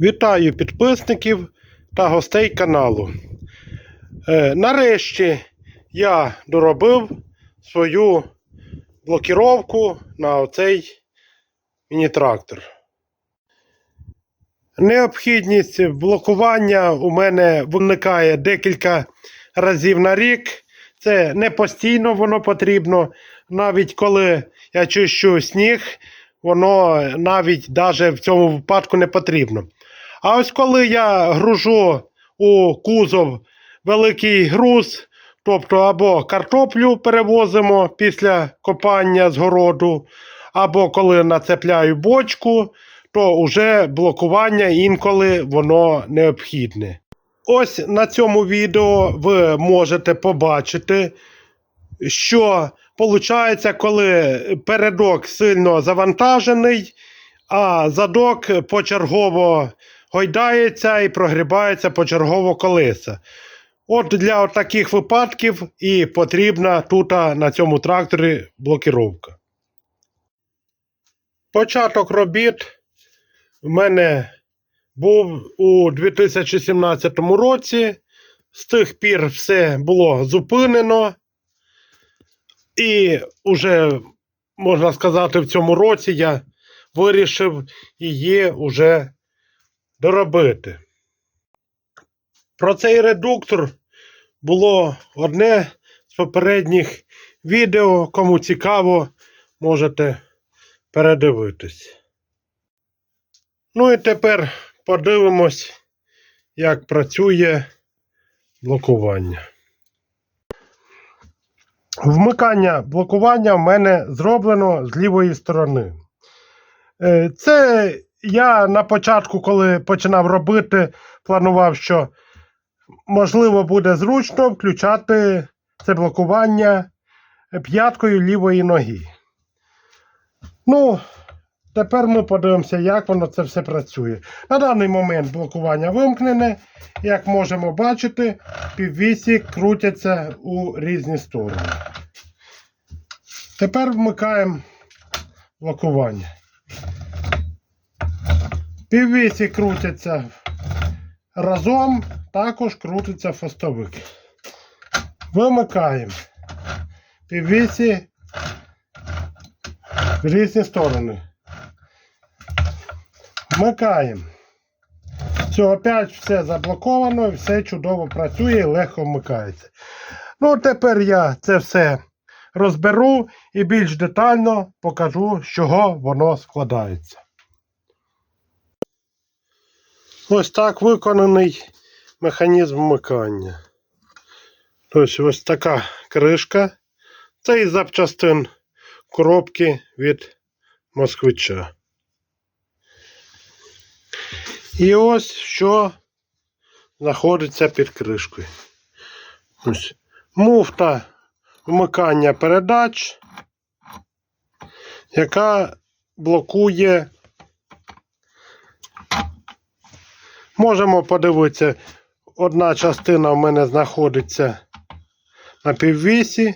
Вітаю підписників та гостей каналу. Е, нарешті я доробив свою блокіровку на оцей міні-трактор. Необхідність блокування у мене виникає декілька разів на рік. Це не постійно воно потрібно. Навіть коли я чищу сніг, воно навіть даже в цьому випадку не потрібно. А ось коли я гружу у кузов великий груз, тобто або картоплю перевозимо після копання з городу, або коли нацепляю бочку, то вже блокування інколи воно необхідне. Ось на цьому відео ви можете побачити, що виходить, коли передок сильно завантажений, а задок почергово гойдається і прогрібається почергово колеса. От для таких випадків і потрібна тут на цьому тракторі блокіровка. Початок робіт в мене був у 2017 році. З тих пір все було зупинено. І вже, можна сказати, в цьому році я вирішив її вже доробити. Про цей редуктор було одне з попередніх відео. Кому цікаво, можете передивитись. Ну і тепер подивимось, як працює блокування. Вмикання блокування в мене зроблено з лівої сторони. Е, Це я на початку, коли починав робити, планував, що можливо буде зручно включати це блокування п'яткою лівої ноги. Ну, тепер ми подивимося, як воно це все працює. На даний момент блокування вимкнене. Як можемо бачити, піввісі крутяться у різні сторони. Тепер вмикаємо блокування. Піввісі крутяться разом, також крутиться фостовик. Вимикаємо. Піввісі в різні сторони. Вмикаємо. Все, опять все заблоковано, все чудово працює і легко вмикається. Ну, тепер я це все розберу і більш детально покажу, з чого воно складається. Ось так виконаний механізм вмикання. Тобто ось така кришка. Це із запчастин коробки від москвича. І ось що знаходиться під кришкою. Ось муфта вмикання передач, яка блокує. Можемо подивитися, одна частина в мене знаходиться на піввісі,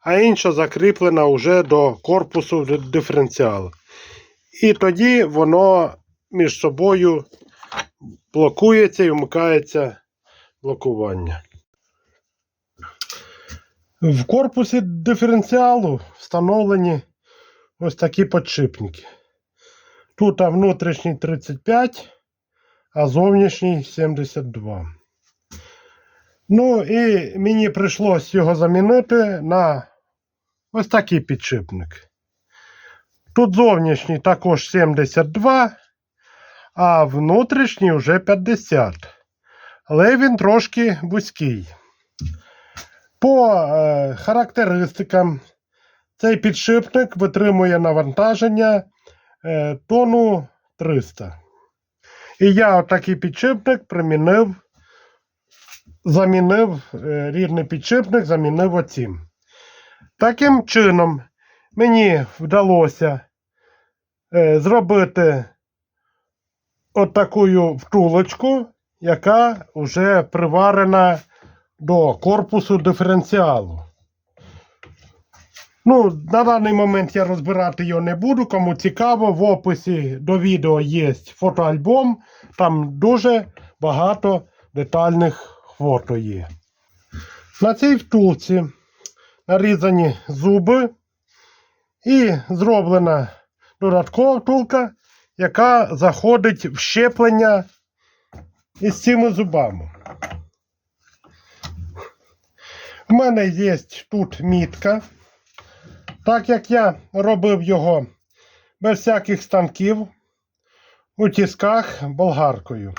а інша закріплена вже до корпусу диференціалу. І тоді воно між собою блокується і вмикається блокування. В корпусі диференціалу встановлені ось такі подшипники. Тут внутрішній 35, а зовнішній 72. Ну і мені прийшлось його замінити на ось такий підшипник. Тут зовнішній також 72, а внутрішній вже 50. Але він трошки вузький. По е, характеристикам цей підшипник витримує навантаження е, тонну 300. І я отакий підшипник примінив, замінив е, рідний підшипник, замінив оцім. Таким чином, мені вдалося е, зробити отаку втулочку, яка вже приварена до корпусу диференціалу. Ну, на даний момент я розбирати його не буду. Кому цікаво, в описі до відео є фотоальбом. Там дуже багато детальних фото є. На цій втулці нарізані зуби і зроблена додаткова втулка, яка заходить в щеплення із цими зубами. У мене є тут мітка. Так як я робив його без всяких станків у тисках болгаркою.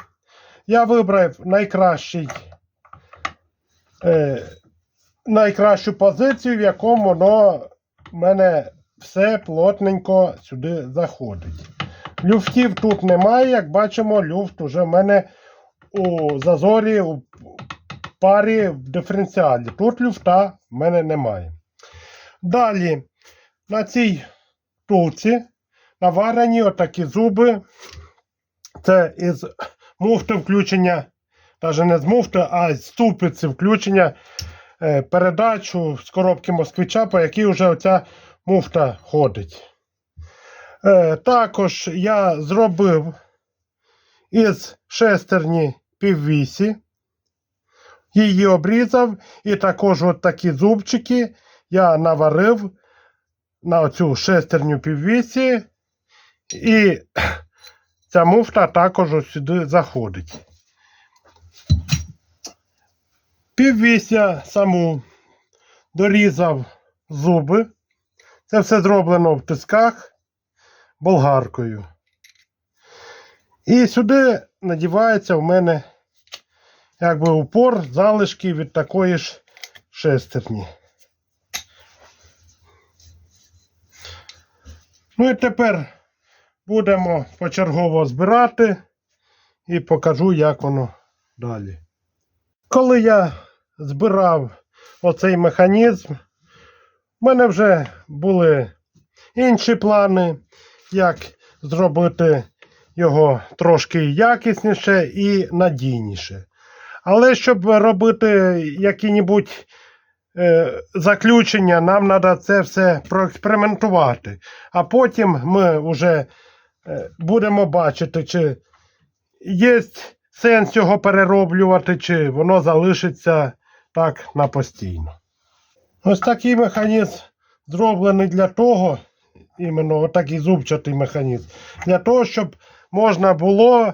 Я вибрав найкращий, е, найкращу позицію, в якому воно в мене все плотненько сюди заходить. Люфтів тут немає, як бачимо, люфт уже в мене у зазорі, у парі в диференціалі. Тут люфта в мене немає. Далі на цій тулці наварені отакі зуби. Це із муфти включення, навіть не з муфти, а з ступиці включення е, передачу з коробки москвича, по якій вже оця муфта ходить. Е, Також я зробив із шестерні піввісі. Її обрізав, і також от такі зубчики я наварив на оцю шестерню піввісі, і ця муфта також ось сюди заходить. Піввісся саму дорізав зуби. Це все зроблено в тисках болгаркою. І сюди надівається в мене якби упор залишки від такої ж шестерні. Ну і тепер будемо почергово збирати і покажу, як воно далі. Коли я збирав оцей механізм, в мене вже були інші плани, як зробити його трошки якісніше і надійніше. Але щоб робити які-небудь заключення, нам треба це все проекспериментувати. А потім ми вже е, будемо бачити, чи є сенс його перероблювати, чи воно залишиться так на постійно. Ось такий механізм зроблений для того, іменно отакий зубчатий механізм, для того, щоб можна було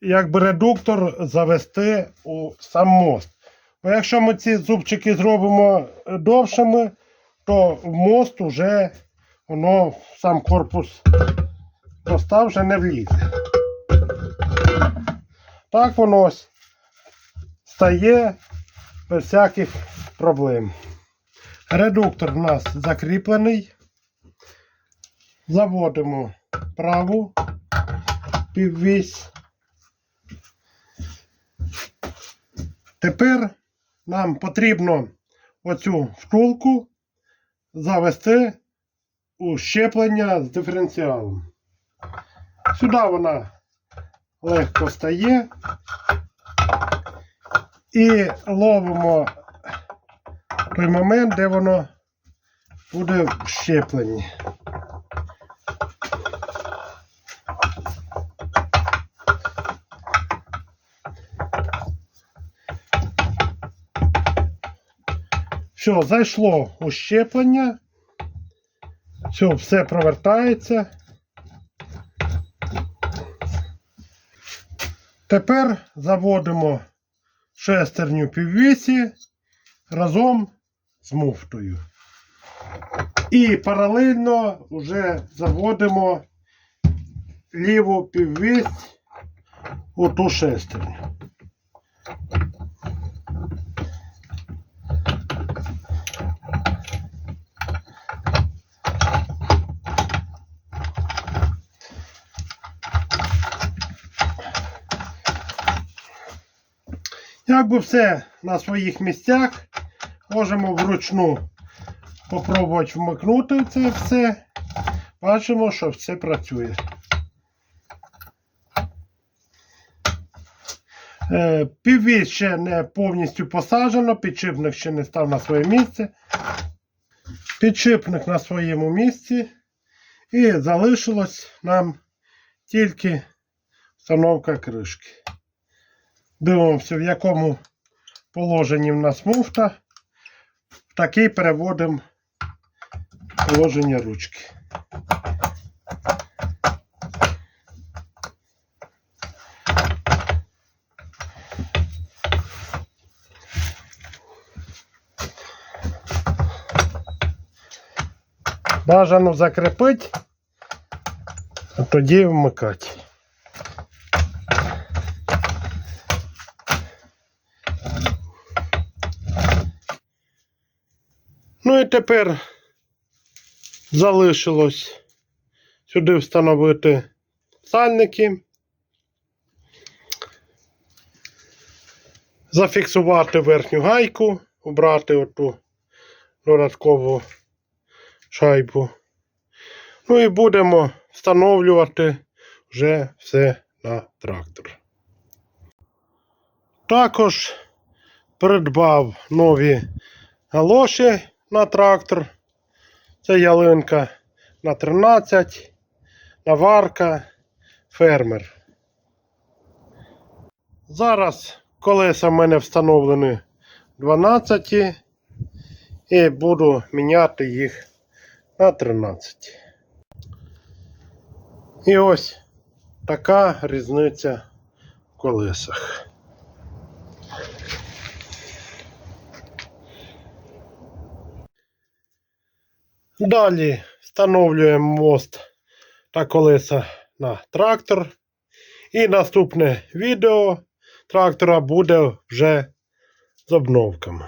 якби редуктор завести у сам мост. Бо якщо ми ці зубчики зробимо довшими, то в мост уже воно сам корпус моста вже не влізе. Так воно стає без всяких проблем. Редуктор у нас закріплений. Заводимо праву піввісь. Тепер нам потрібно оцю втулку завести у щеплення з диференціалом. Сюди вона легко стає і ловимо той момент, де воно буде в щепленні. Все, зайшло у щеплення. Все, все провертається. Тепер заводимо шестерню піввісі разом з муфтою. І паралельно вже заводимо ліву піввісь у ту шестерню. Якби все на своїх місцях, можемо вручну попробувати вмикнути це все. Бачимо, що все працює. Е, Піввісь ще не повністю посаджено, підшипник ще не став на своє місце. Підшипник на своєму місці. І залишилось нам тільки встановка кришки. Дивимося, в якому положенні в нас муфта. В такий переводимо положення ручки. Бажано закріпити, а тоді вмикати. Ну і тепер залишилось сюди встановити сальники, зафіксувати верхню гайку, убрати оту додаткову шайбу. Ну і будемо встановлювати вже все на трактор. Також придбав нові галоші на трактор. Це ялинка на 13, наварка, фермер. Зараз колеса в мене встановлені 12 і буду міняти їх на 13. І ось така різниця в колесах. Далі встановлюємо мост та колеса на трактор. І наступне відео трактора буде вже з обновками.